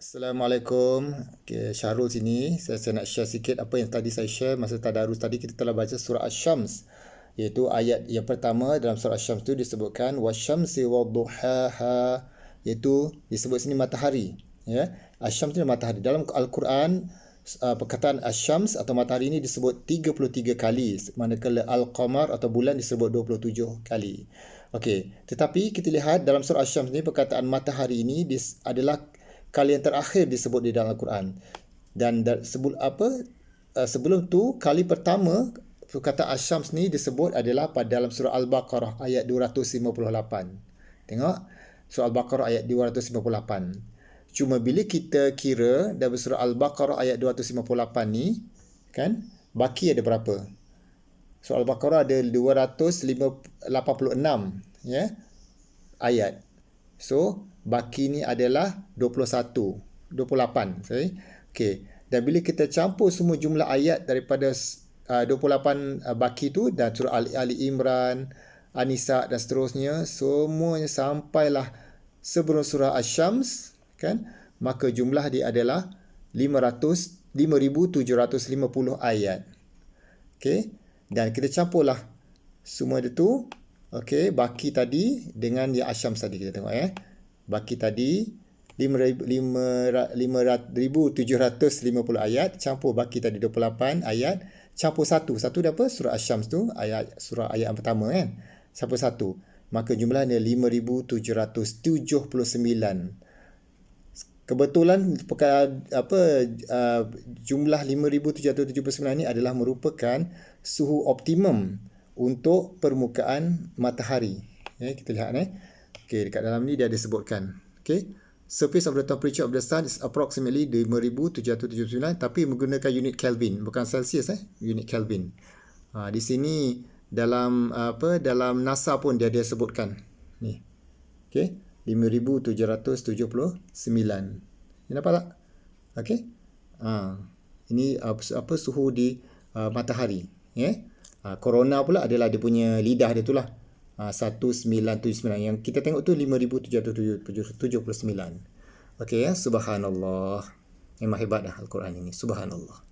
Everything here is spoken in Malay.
Assalamualaikum. Okay, Syahrul sini. Saya, saya nak share sikit apa yang tadi saya share masa tadarus tadi kita telah baca surah Asy-Syams. Iaitu ayat yang pertama dalam surah Asy-Syams tu disebutkan wasyamsi wadduhaha iaitu disebut sini matahari ya. Asy-Syams itu matahari. Dalam Al-Quran uh, perkataan Asy-Syams atau matahari ini disebut 33 kali manakala Al-Qamar atau bulan disebut 27 kali. Okey, tetapi kita lihat dalam surah Asy-Syams ni perkataan matahari ini adalah kali yang terakhir disebut di dalam Al-Quran. Dan sebelum apa uh, sebelum tu kali pertama kata Asyams ni disebut adalah pada dalam surah Al-Baqarah ayat 258. Tengok surah Al-Baqarah ayat 258. Cuma bila kita kira dalam surah Al-Baqarah ayat 258 ni kan baki ada berapa? Surah Al-Baqarah ada 286 ya ayat. So baki ni adalah 21 28 sorry. Okey dan bila kita campur semua jumlah ayat daripada uh, 28 uh, baki tu dan surah Ali, Ali Imran Anisa dan seterusnya semuanya sampailah sebelum surah Asy-Syams kan? Maka jumlah dia adalah 500 5750 ayat. Okey dan kita campurlah semua itu okey baki tadi dengan yang Asy-Syams tadi kita tengok ya eh. Baki tadi 5750 ayat campur baki tadi 28 ayat campur satu. Satu dia apa? Surah asy-syams tu ayat surah ayat yang pertama kan? Campur satu. Maka jumlahnya 5779 kebetulan apa uh, jumlah 5779 ni adalah merupakan suhu optimum untuk permukaan matahari ya kita lihat eh Okay, dekat dalam ni dia ada sebutkan. Okay. Surface of the temperature of the sun is approximately 5779 tapi menggunakan unit Kelvin bukan Celsius eh unit Kelvin. Ha, di sini dalam apa dalam NASA pun dia ada sebutkan ni. Okey 5779. Ini nampak tak? Okey. Ha, ini apa, apa suhu di uh, matahari ya. Yeah? Ha, corona pula adalah dia punya lidah dia itulah. 1979 yang kita tengok tu 5779 okey ya subhanallah. Memang hebat dah al-Quran ini. Subhanallah